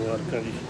Dwarkadhish